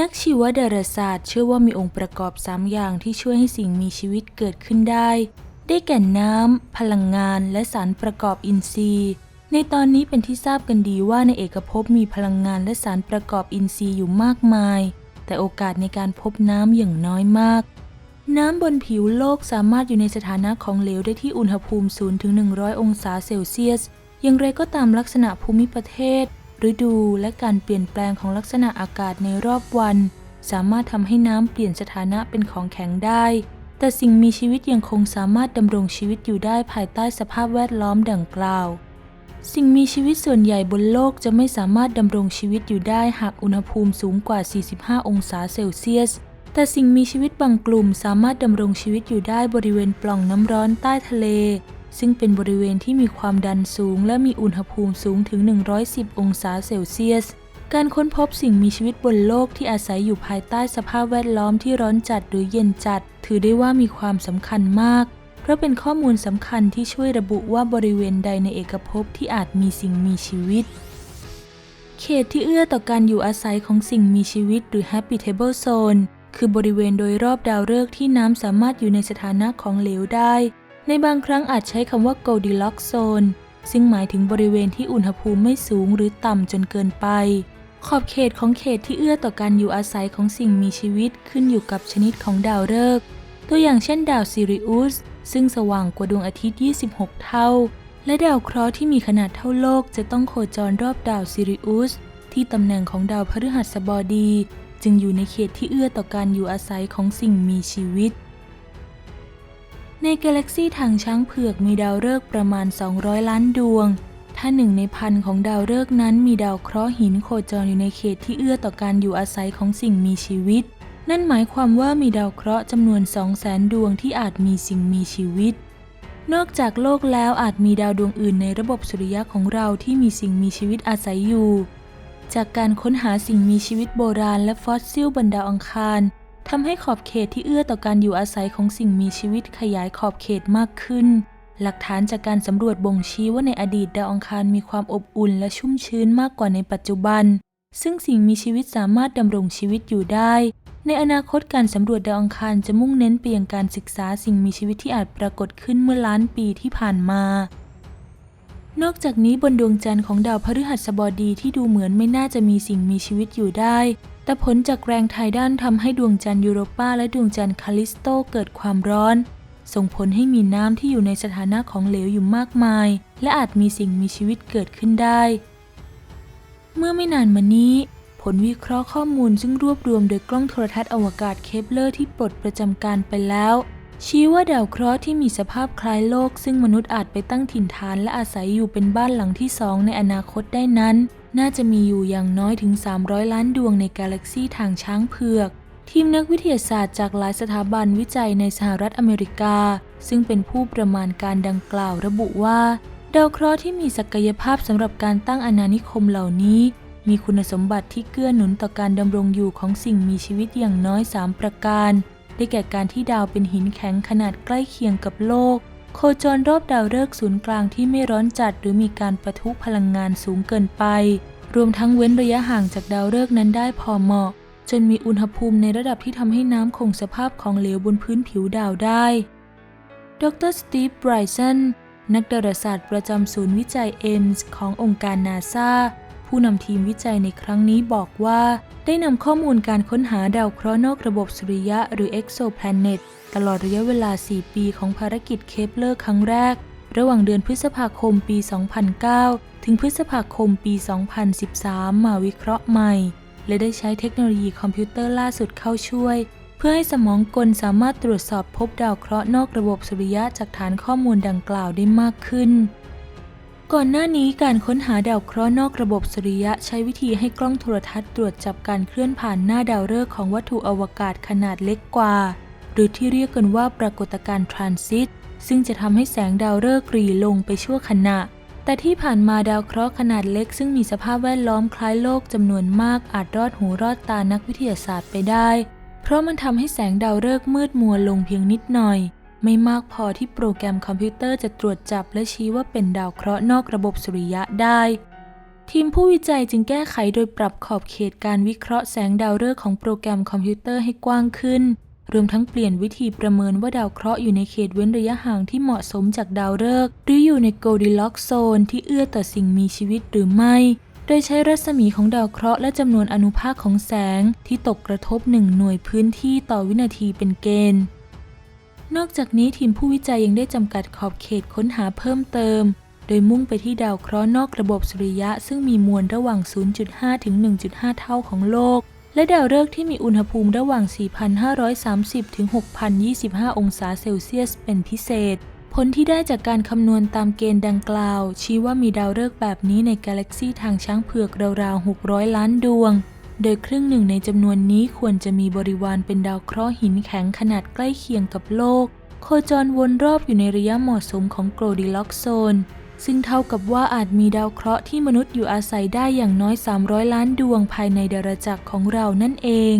นักชีวดาราศาสตร์เชื่อว่ามีองค์ประกอบ 3 อย่างที่ช่วยให้สิ่งมีชีวิตเกิดขึ้นได้ ได้แก่น้ำ พลังงาน และสารประกอบอินทรีย์ ในตอนนี้เป็นที่ทราบกันดีว่าในเอกภพมีพลังงานและสารประกอบอินทรีย์อยู่มากมาย แต่โอกาสในการพบน้ำอย่างน้อยมาก น้ำบนผิวโลกสามารถอยู่ในสถานะของเหลวได้ที่อุณหภูมิ0ถึง100 องศาเซลเซียส อย่างไรก็ตามลักษณะภูมิประเทศ ฤดูและการเปลี่ยนแปลงของลักษณะอากาศในรอบวัน สามารถทำให้น้ำเปลี่ยนสถานะเป็นของแข็งได้ แต่สิ่งมีชีวิตยังคงสามารถดำรงชีวิตอยู่ได้ภายใต้สภาพแวดล้อมดังกล่าว สิ่งมีชีวิตส่วนใหญ่บนโลกจะไม่สามารถดำรงชีวิตอยู่ได้หากอุณหภูมิสูงกว่า 45 องศาเซลเซียส แต่สิ่งมีชีวิตบางกลุ่มสามารถดำรงชีวิตอยู่ได้บริเวณปล่องน้ำร้อนใต้ทะเล ซึ่งเป็นบริเวณที่มีความดันสูง และมีอุณหภูมิสูงถึง 110 องศาเซลเซียส การค้นพบสิ่งมีชีวิตบนโลกที่อาศัยอยู่ภายใต้สภาพแวดล้อมที่ร้อนจัดหรือเย็นจัด ถือได้ว่ามีความสำคัญมาก เพราะเป็นข้อมูลสำคัญที่ช่วยระบุว่าบริเวณใดในเอกภพที่อาจมีสิ่งมีชีวิต เขตที่เอื้อต่อการอยู่อาศัยของสิ่งมีชีวิต หรือ habitable zone คือบริเวณโดยรอบดาวฤกษ์ที่น้ำสามารถอยู่ในสถานะของเหลวได้ ในบางครั้งอาจใช้คำว่า Goldilocks zone ซึ่งหมายถึงบริเวณที่อุณหภูมิไม่สูงหรือต่ำจนเกินไป ขอบเขตของเขตที่เอื้อต่อการอยู่อาศัยของสิ่งมีชีวิตขึ้นอยู่กับชนิดของดาวฤกษ์ตัวอย่างเช่นดาวซิริอุสซึ่งสว่างกว่าดวงอาทิตย์ 26 เท่า และดาวเคราะห์ที่มีขนาดเท่าโลกจะต้องโคจรรอบดาวซิริอุสที่ตำแหน่งของดาวพฤหัสบดี จึงอยู่ในเขตที่เอื้อต่อการอยู่อาศัยของสิ่งมีชีวิต ในกาแล็กซีทางช้างเผือกมีดาวฤกษ์ประมาณ 200 ล้านดวง ถ้าหนึ่งในพันของดาวฤกษ์นั้นมีดาวเคราะห์หินโคจรอยู่ในเขตที่เอื้อต่อการอยู่อาศัยของสิ่งมีชีวิต นั่นหมายความว่ามีดาวเคราะห์จำนวน 200,000 ดวงที่อาจมีสิ่งมีชีวิต นอกจากโลกแล้วอาจมีดาวดวงอื่นในระบบสุริยะของเราที่มีสิ่งมีชีวิตอาศัยอยู่ จากการค้นหาสิ่งมีชีวิตโบราณและฟอสซิลบนดาวอังคาร ทำให้ขอบเขตที่เอื้อต่อการอยู่อาศัยของสิ่งมีชีวิตขยายขอบเขตมากขึ้น หลักฐานจากการสำรวจบ่งชี้ว่าในอดีตดาวอังคารมีความอบอุ่นและชุ่มชื้นมากกว่าในปัจจุบัน ซึ่งสิ่งมีชีวิตสามารถดำรงชีวิตอยู่ได้ ในอนาคตการสำรวจดาวอังคารจะมุ่งเน้นไปยังการศึกษาสิ่งมีชีวิตที่อาจปรากฏขึ้นเมื่อล้านปีที่ผ่านมานอกจากนี้บนดวงจันทร์ของดาวพฤหัสบดีที่ดูเหมือนไม่น่าจะมีสิ่งมีชีวิตอยู่ได้ แต่ผลจากแรงไทด้านทำให้ดวงจันทร์ยูโรปาและดวงจันทร์คาลิสโตเกิดความร้อน ส่งผลให้มีน้ำที่อยู่ในสถานะของเหลวอยู่มากมาย และอาจมีสิ่งมีชีวิตเกิดขึ้นได้ เมื่อไม่นานมานี้ ผลวิเคราะห์ข้อมูลซึ่งรวบรวมโดยกล้องโทรทัศน์อวกาศเคปเลอร์ที่ปลดประจำการไปแล้ว ชี้ว่าดาวเคราะห์ที่มีสภาพคล้ายโลก ซึ่งมนุษย์อาจไปตั้งถิ่นฐานและอาศัยอยู่เป็นบ้านหลังที่สองในอนาคตได้นั้น น่าจะมีอยู่อย่างน้อยถึง 300 ล้านดวงในกาแล็กซีทางช้างเผือก ทีมนักวิทยาศาสตร์จากหลายสถาบันวิจัยในสหรัฐอเมริกา ซึ่งเป็นผู้ประมาณการดังกล่าวระบุว่า ดาวเคราะห์ที่มีศักยภาพสำหรับการตั้งอาณานิคมเหล่านี้ มีคุณสมบัติที่เกื้อหนุนต่อการดำรงอยู่ของสิ่งมีชีวิตอย่างน้อย 3 ประการ ได้แก่การที่ดาวเป็นหินแข็งขนาดใกล้เคียงกับโลก โคจรรอบดาวฤกษ์ศูนย์กลางที่ไม่ร้อนจัดหรือมีการประทุพลังงานสูงเกินไป รวมทั้งเว้นระยะห่างจากดาวฤกษ์นั้นได้พอเหมาะ จนมีอุณหภูมิในระดับที่ทำให้น้ำคงสภาพของเหลวบนพื้นผิวดาวได้ ดรสตีฟไบรสันนักดาราศาสตร์ประจำศูนย์วิจัยเอ็มส์ขององค์การนาซา ผู้นำทีมวิจัยในครั้งนี้บอกว่า ได้นำข้อมูลการค้นหาดาวเคราะห์นอกระบบสุริยะหรือ exoplanet ตลอดระยะเวลา 4 ปีของภารกิจเคปเลอร์ครั้งแรก ระหว่างเดือนพฤษภาคมปี 2009 ถึงพฤษภาคมปี 2013 มาวิเคราะห์ใหม่ และได้ใช้เทคโนโลยีคอมพิวเตอร์ล่าสุดเข้าช่วย เพื่อให้สมองกลสามารถตรวจสอบพบดาวเคราะห์นอกระบบสุริยะจากฐานข้อมูลดังกล่าวได้มากขึ้น ก่อนหน้านี้การค้นหาดาวเคราะห์นอกระบบสุริยะใช้วิธีให้กล้องโทรทัศน์ตรวจจับการเคลื่อนผ่านหน้าดาวฤกษ์ของวัตถุอวกาศขนาดเล็กกว่า หรือที่เรียกกันว่าปรากฏการณ์ทรานซิตซึ่งจะทำให้แสงดาวฤกษ์หรี่ลงไปชั่วขณะ แต่ที่ผ่านมาดาวเคราะห์ขนาดเล็ก ซึ่งมีสภาพแวดล้อมคล้ายโลกจำนวนมากอาจรอดหูรอดตานักวิทยาศาสตร์ไปได้ เพราะมันทำให้แสงดาวฤกษ์มืดมัวลงเพียงนิดหน่อย ไม่มากพอที่โปรแกรมคอมพิวเตอร์จะตรวจจับและชี้ว่าเป็นดาวเคราะห์นอกระบบสุริยะได้ ทีมผู้วิจัยจึงแก้ไขโดยปรับขอบเขตการวิเคราะห์แสงดาวฤกษ์ของโปรแกรมคอมพิวเตอร์ให้กว้างขึ้น รวมทั้งเปลี่ยนวิธีประเมินว่าดาวเคราะห์อยู่ในเขตเว้นระยะห่างที่เหมาะสมจากดาวฤกษ์หรืออยู่ในโกลดิล็อกโซนที่เอื้อต่อสิ่งมีชีวิตหรือไม่ โดยใช้รัศมีของดาวเคราะห์และจำนวนอนุภาคของแสงที่ตกกระทบหนึ่งหน่วยพื้นที่ต่อวินาทีเป็นเกณฑ์ นอกจากนี้ทีมผู้วิจัยยังได้จำกัดขอบเขตค้นหาเพิ่มเติม โดยมุ่งไปที่ดาวเคราะห์นอกระบบสุริยะ ซึ่งมีมวลระหว่าง 0.5 ถึง 1.5 เท่าของโลก และดาวฤกษ์ที่มีอุณหภูมิระหว่าง 4,530 ถึง 6,025 องศาเซลเซียส เป็นพิเศษ ผลที่ได้จากการคำนวณตามเกณฑ์ดังกล่าว ชี้ว่ามีดาวฤกษ์แบบนี้ในกาแล็กซีทางช้างเผือกราวๆ 600 ล้านดวง โดยครึ่งหนึ่งในจำนวนนี้ควรจะมีบริวารเป็นดาวเคราะห์หินแข็งขนาดใกล้เคียงกับโลก โคจรวนรอบอยู่ในระยะเหมาะสมของโกลดิล็อกโซน ซึ่งเท่ากับว่าอาจมีดาวเคราะห์ที่มนุษย์อยู่อาศัยได้อย่างน้อย 300 ล้านดวงภายในดาราจักรของเรานั่นเอง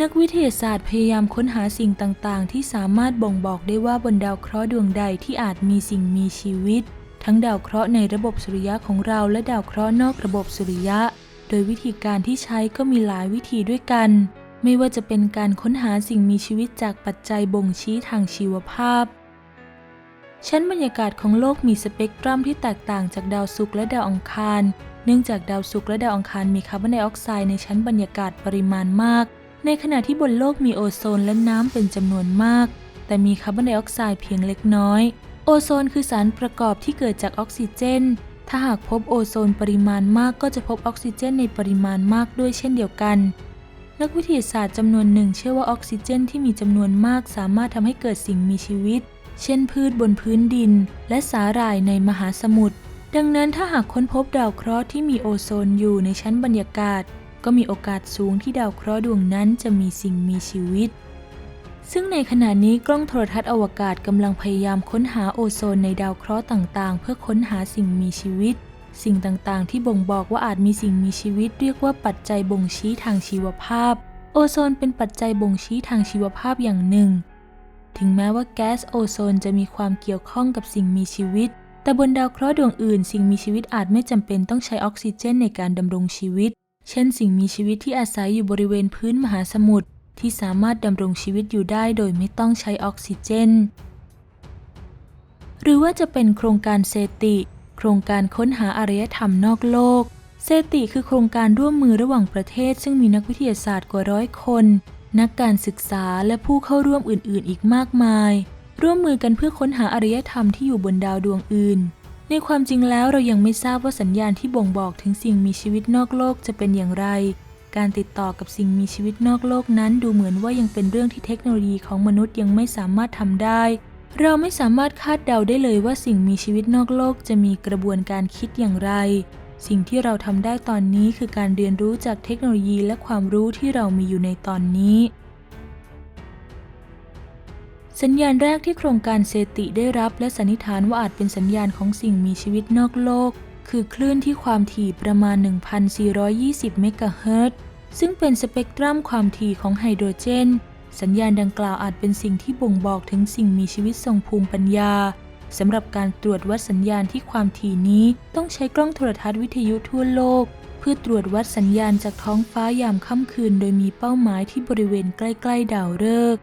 นักวิทยาศาสตร์พยายามค้นหาสิ่งต่าง ๆ ที่สามารถบ่งบอกได้ว่าบนดาวเคราะห์ดวงใดที่อาจมีสิ่งมีชีวิต ทั้งดาวเคราะห์ในระบบสุริยะของเราและดาวเคราะห์นอกระบบสุริยะ โดยวิธีการที่ใช้ก็มีหลายวิธีด้วยกัน ไม่ว่าจะเป็นการค้นหาสิ่งมีชีวิตจากปัจจัยบ่งชี้ทางชีวภาพ ชั้นบรรยากาศของโลกมีสเปกตรัมที่แตกต่างจากดาวศุกร์และดาวอังคาร เนื่องจากดาวศุกร์และดาวอังคารมีคาร์บอนไดออกไซด์ในชั้นบรรยากาศปริมาณมาก ในขณะที่บนโลกมีโอโซนและน้ำเป็นจำนวนมาก แต่มีคาร์บอนไดออกไซด์เพียงเล็กน้อย โซนคือสารประกอบที่เกิดจากออกซิเจน ถ้าหากพบโอโซนปริมาณมากก็จะพบออกซิเจนในปริมาณมากด้วยเช่นเดียวกัน นักวิทยาศาสตร์จำนวนหนึ่งเชื่อว่าออกซิเจนที่มีจำนวนมากสามารถทำให้เกิดสิ่งมีชีวิต เช่นพืชบนพื้นดิน และสาหร่ายในมหาสมุทร ดังนั้นถ้าหากค้นพบดาวเคราะห์ที่มีโอโซนอยู่ในชั้นบรรยากาศ ก็มีโอกาสสูงที่ดาวเคราะห์ดวงนั้นจะมีสิ่งมีชีวิต ซึ่งในขณะนี้กล้องโทรทัศน์อวกาศกำลังพยายามค้นหาโอโซนในดาวเคราะห์ต่างๆ เพื่อค้นหาสิ่งมีชีวิต สิ่งต่างๆ ที่บ่งบอกว่าอาจมีสิ่งมีชีวิต เรียกว่าปัจจัยบ่งชี้ทางชีวภาพ โอโซนเป็นปัจจัยบ่งชี้ทางชีวภาพอย่างหนึ่ง ถึงแม้ว่าแก๊สโอโซนจะมีความเกี่ยวข้องกับสิ่งมีชีวิต แต่บนดาวเคราะห์ดวงอื่น สิ่งมีชีวิตอาจไม่จำเป็นต้องใช้ออกซิเจนในการดำรงชีวิต เช่น สิ่งมีชีวิตที่อาศัยอยู่บริเวณพื้นมหาสมุทร ที่สามารถดำรงชีวิตอยู่ได้โดยไม่ต้องใช้ออกซิเจน หรือว่าจะเป็นโครงการเซติ โครงการค้นหาอารยธรรมนอกโลก เซติคือโครงการร่วมมือระหว่างประเทศ ซึ่งมีนักวิทยาศาสตร์กว่าร้อยคน นักการศึกษาและผู้เข้าร่วมอื่น ๆ อีกมากมาย ร่วมมือกันเพื่อค้นหาอารยธรรมที่อยู่บนดาวดวงอื่นในความจริงแล้วเรายังไม่ทราบว่าสัญญาณที่บ่งบอกถึงสิ่งมีชีวิตนอกโลกจะเป็นอย่างไร การติดต่อกับสิ่งมีชีวิตนอกโลกนั้นดูเหมือนว่ายังเป็นเรื่องที่เทคโนโลยีของมนุษย์ยังไม่สามารถทำได้ เราไม่สามารถคาดเดาได้เลยว่าสิ่งมีชีวิตนอกโลกจะมีกระบวนการคิดอย่างไร สิ่งที่เราทำได้ตอนนี้คือการเรียนรู้จากเทคโนโลยีและความรู้ที่เรามีอยู่ในตอนนี้สัญญาณแรกที่โครงการเซติได้รับและสันนิษฐานว่าอาจเป็นสัญญาณของสิ่งมีชีวิตนอกโลก คือคลื่นที่ความถี่ประมาณ 1,420 เมกะเฮิรตซ์ ซึ่งเป็นสเปกตรัมความถี่ของไฮโดรเจน สัญญาณดังกล่าวอาจเป็นสิ่งที่บ่งบอกถึงสิ่งมีชีวิตทรงภูมิปัญญาสำหรับการตรวจวัดสัญญาณที่ความถี่นี้ต้องใช้กล้องโทรทัศน์วิทยุทั่วโลก เพื่อตรวจวัดสัญญาณจากท้องฟ้ายามค่ำคืน โดยมีเป้าหมายที่บริเวณใกล้ ๆ ดาวฤกษ์